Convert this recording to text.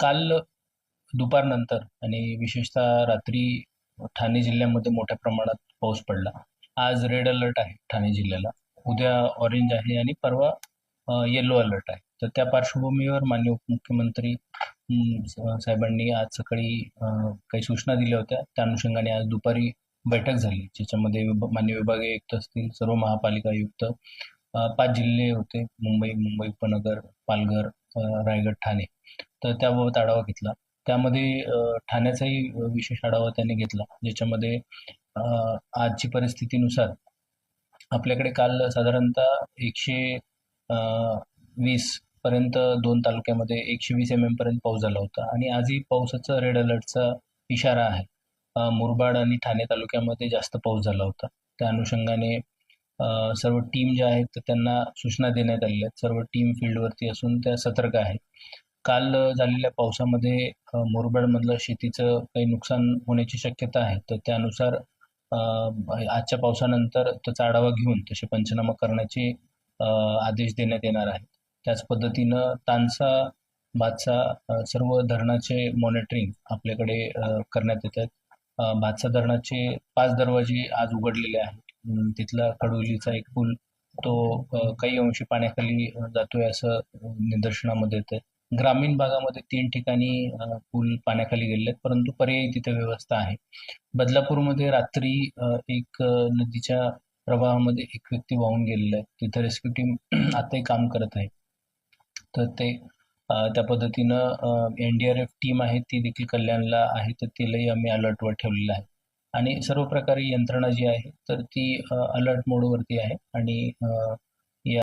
काल दुपारनंतर आणि विशेषतः रात्री ठाणे जिल्ह्यामध्ये मोठ्या प्रमाणात पाऊस पडला. आज रेड अलर्ट आहे ठाणे जिल्ह्याला. उद्या ऑरेंज आहे आणि परवा येलो अलर्ट आहे. तर त्या पार्श्वभूमीवर माननीय उपमुख्यमंत्री साहेबांनी आज सकाळी काही सूचना दिल्या होत्या. त्या अनुषंगाने आज दुपारी बैठक झाली. ज्याच्यामध्ये मान्य विभागीय आयुक्त असतील सर्व महापालिका आयुक्त पाच जिल्हे होते. मुंबई मुंबई उपनगर पालघर रायगड ठाणे. तर त्याबाबत आढावा घेतला. त्यामध्ये ठाण्याचाही विशेष आढावा त्यांनी घेतला. ज्याच्यामध्ये आजची परिस्थितीनुसार आपल्याकडे काल साधारणतः एकशे वीस पर्यंत दोन तालुक्यामध्ये एकशे वीस एम एम पर्यंत पाऊस झाला होता. आणि आजही पावसाचा रेड अलर्टचा इशारा आहे. मुरबाड आणि ठाणे तालुक्यामध्ये जास्त पाऊस झाला होता. त्या अनुषंगाने सर्व टीम ज्या आहेत तर त्यांना सूचना देण्यात आलेल्या आहेत. सर्व टीम फील्डवरती असून त्या सतर्क आहेत. काल झालेल्या पावसामध्ये मुरबाडमधलं शेतीचं काही नुकसान होण्याची शक्यता आहे. तर त्यानुसार आजच्या पावसानंतर त्याचा आढावा घेऊन तसे पंचनामा करण्याचे आदेश देण्यात येणार आहेत. त्याच पद्धतीनं तानसा भातसा सर्व धरणाचे मॉनिटरिंग आपल्याकडे करण्यात येत आहेत. भातसा धरणाचे पाच दरवाजे आज उघडलेले आहेत. तिथला कडोलीचा एक पूल तो काही अंशी पाण्याखाली जातोय असं निदर्शनामध्ये येत आहे ग्रामीण भागामध्ये तीन ठिकाणी पूल पाण्याखाली गेलेले आहेत परंतु पर्यायी तिथे व्यवस्था आहे. बदलापूरमध्ये रात्री एक नदीच्या प्रवाहामध्ये एक व्यक्ती वाहून गेलेला आहे. तिथे रेस्क्यू टीम आताही काम करत आहे. तर ते त्या पद्धतीनं N D R F team आहे ती देखील कल्याणला आहे तर तिलाही आम्ही अलर्टवर ठेवलेलं आहे. आणि सर्व प्रकारे यंत्रणा जी आहे तर ती अलर्ट मोडवरती आहे. आणि या